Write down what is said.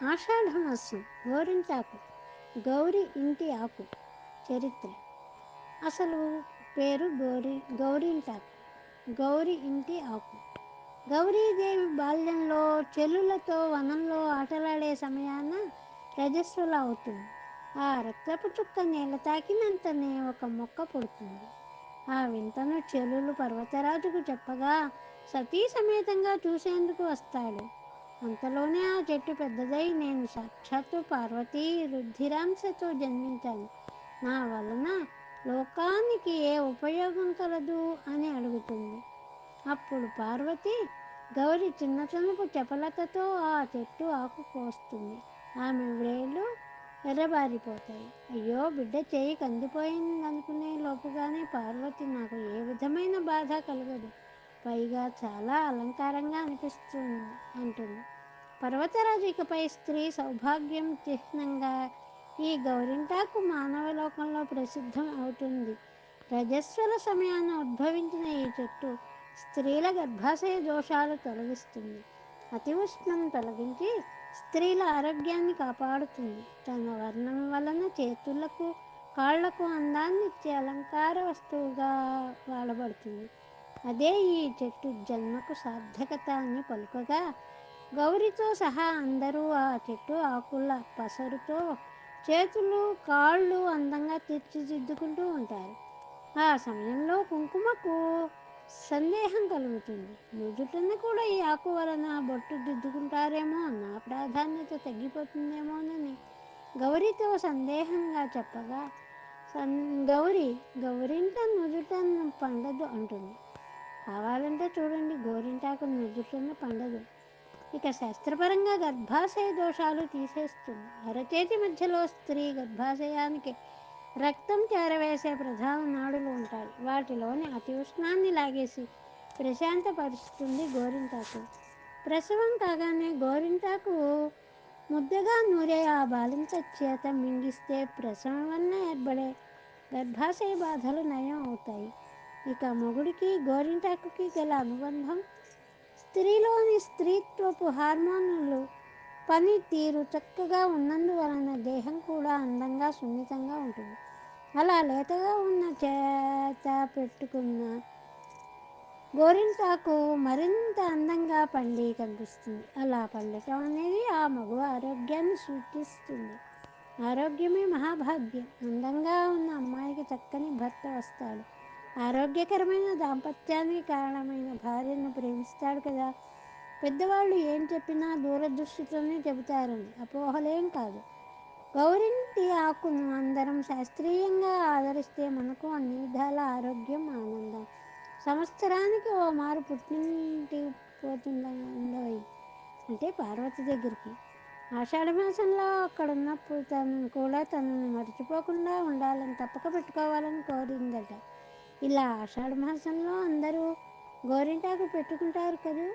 ఆషాఢమాసం గోరింటాకు గౌరి ఇంటి ఆకు చరిత్ర. అసలు పేరు గౌరీ గౌరింటాకు గౌరి ఇంటి ఆకు. గౌరీదేవి బాల్యంలో చెల్లులతో వనంలో ఆటలాడే సమయాన రజస్వల అవుతుంది. ఆ రక్తపు చుక్క నేల తాకినంతనే ఒక మొక్క పుడుతుంది. ఆ వింతను చెలులు పర్వతరాజుకు చెప్పగా సతీ సమేతంగా చూసేందుకు వస్తాడు. అంతలోనే ఆ చెట్టు పెద్దదై నేను సాక్షాత్తు పార్వతీ రుద్ధిరాంశతో జన్మించాను. నా వలన లోకానికి ఏ ఉపయోగం కలదు అని అడుగుతుంది. అప్పుడు పార్వతి గౌరి చిన్నతనపు చపలతతో ఆ చెట్టు ఆకు కోస్తుంది. ఆమె వ్రేళ్ళు ఎర్రబారిపోతాయి. అయ్యో బిడ్డ చేయి కందిపోయిందనుకునే లోపుగానే పార్వతి నాకు ఏ విధమైన బాధ కలగదు. పైగా చాలా అలంకారంగా అనిపిస్తుంది అంటుంది. పర్వతరాజు ఇకపై స్త్రీ సౌభాగ్యం చిహ్నంగా ఈ గౌరింటాకు మానవ లోకంలో ప్రసిద్ధం అవుతుంది. రజస్వల సమయాన ఉద్భవించిన ఈ చెట్టు స్త్రీల గర్భాశయ దోషాలు తొలగిస్తుంది. అతి ఉష్ణం తొలగించి స్త్రీల ఆరోగ్యాన్ని కాపాడుతుంది. తన వర్ణం వలన చేతులకు కాళ్ళకు అందాన్నిచ్చే అలంకార వస్తువుగా వాడబడుతుంది. అదే ఈ చెట్టు జన్మకు సార్థకత అని పలుకగా గౌరితో సహా అందరూ ఆ చెట్టు ఆకుల పసరుతో చేతులు కాళ్ళు అందంగా తీర్చిదిద్దుకుంటూ ఉంటారు. ఆ సమయంలో కుంకుమకు సందేహం కలుగుతుంది. నుదుటను కూడా ఈ ఆకు వలన బొట్టు దిద్దుకుంటారేమో నా ప్రాధాన్యత తగ్గిపోతుందేమోనని గౌరితో సందేహంగా చెప్పగా సన్ గౌరి గౌరింట నుదుటను పండదు అంటుంది. కావాలంటే చూడండి గోరింటాకు నుదుటను పండదు. ఇక శాస్త్రపరంగా గర్భాశయ దోషాలు తీసేస్తుంది. అరచేతి మధ్యలో స్త్రీ గర్భాశయానికి రక్తం చేరవేసే ప్రధాన నాడులు ఉంటాయి. వాటిలోని అతి ఉష్ణాన్ని లాగేసి ప్రశాంతపరుస్తుంది గోరింటాకు. ప్రసవం కాగానే గోరింటాకు ముద్దగా నూరే ఆ బాలింత చేత మింగిస్తే ప్రసవం వల్ల ఏర్పడే గర్భాశయ బాధలు నయం అవుతాయి. ఇక మొగుడికి గోరింటాకుకి గల అనుబంధం స్త్రీలోని స్త్రీత్వపు హార్మోన్లు పనితీరు చక్కగా ఉన్నందువలన దేహం కూడా అందంగా సున్నితంగా ఉంటుంది. అలా లేతగా ఉన్న చేత పెట్టుకున్న గోరింటాకు మరింత అందంగా పండి కనిపిస్తుంది. అలా పండటం అనేది ఆ మగువ ఆరోగ్యాన్ని సూచిస్తుంది. ఆరోగ్యమే మహాభాగ్యం. అందంగా ఉన్న అమ్మాయికి చక్కని భర్త వస్తాడు. ఆరోగ్యకరమైన దాంపత్యానికి కారణమైన భార్యను ప్రేమిస్తాడు కదా. పెద్దవాళ్ళు ఏం చెప్పినా దూరదృష్టితోనే చెబుతారని అపోహలేం కాదు. గౌరింటి ఆకును అందరం శాస్త్రీయంగా ఆదరిస్తే మనకు అన్ని విధాల ఆరోగ్యం ఆనందం. సంవత్సరానికి ఓ మారు పుట్టింటి పోతుందండోయ్. అంటే పార్వతి దగ్గరికి. ఆషాఢమాసంలో అక్కడ ఉన్నప్పుడు తనను కూడా తనను మర్చిపోకుండా ఉండాలని తప్పక పెట్టుకోవాలని కోరిందట. ఇలా ఆషాఢ మాసంలో అందరూ గోరింటాకు పెట్టుకుంటారు కదూ?